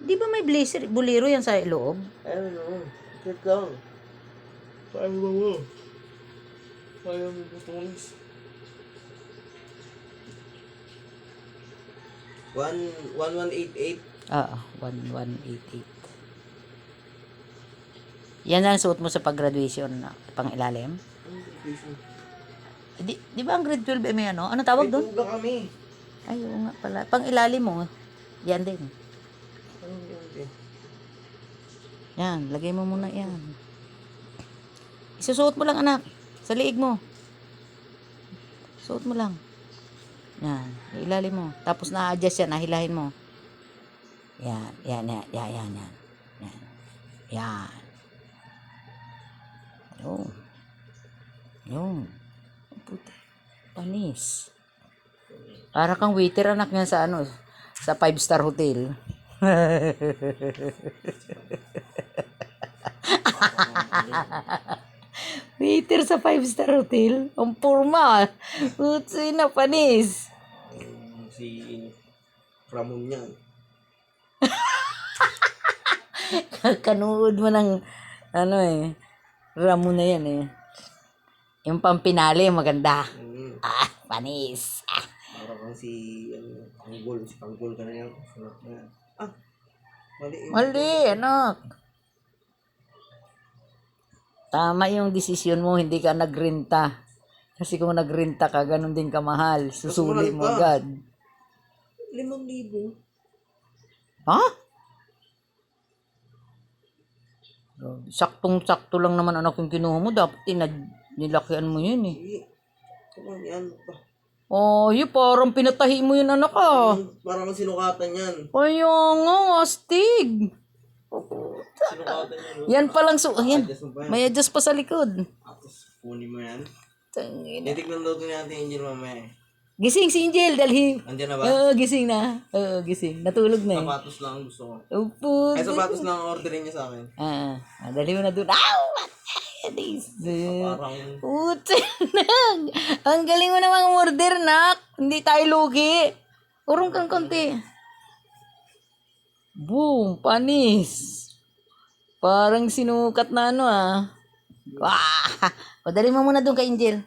Di ba may blazer, bolero yan sa loob? Ayun o. Wait lang. Paano ba mo? Kaya mo putulis. One, one, one, eight, eight. Oo, 1188. Yan ang suot mo sa pag-graduation na pang ilalim? Ano graduation? Eh, Di, di ba ang grade 12 eh, may ano? Ano tawag doon? tuga kami. Ay, oo nga pala. Pang ilalim mo. Yan din. Ano yun? eh? Yan, lagay mo muna yan. Isusuot mo lang anak. Sa liig mo. Suot mo lang. Yan, ilalim mo. Tapos na-adjust yan, nahilahin mo. Yan, yan, yan, yan, yan, yan. Yan. Yan. Yun. Yun. Puti. Panis. Para kang waiter anak niya sa ano, sa five star hotel. Waiter sa five star hotel. Ang forma. Utsi na panis. Si Ramon yan. Kanuod mo ng ano eh. Ramo na yan eh. Yung pampinali, maganda. Mm. Ah, panis. Ah. Para kang si, ano, Panggol. Si Panggol ka na yan. Sunod na yan. Ah! Mali. Mali, anak. Tama yung desisyon mo, hindi ka nagrenta. Kasi kung nagrenta ka, ganun din kamahal. Susuli mo agad. Limang libo. Ha? Saktong-sakto lang naman anak yung kinuha mo. Dapat tinad, nilakihan mo yun eh. Come on, yan pa. Oh, yun parang pinatahi mo yun anak ah. Parang sinukatan yan. Kaya nga, astig. Sinukatan yan. no? Yan palang su... Yan. Adjust mo pa yan. May adjust pa sa likod. Tapos kunin mo yan. Tangina. Titignan daw ito natin Angel mamaya. eh. Gising si Angel, dalhi. Andiyan na ba? Oo, gising na. Oo, gising. Natulog na eh. Sapatos lang ang gusto ko. Upo. Ay, sapatos lang ang orderin niya sa akin. Ah, ah, dalhi mo na doon. Ow! Anis. Parang Puti nang. Ang galing mo namang order, nak. Hindi tayo lugi. Urong kang konti. Boom, panis. Parang sinukat na ano ah. Wah! O, dali mo muna doon kay Angel.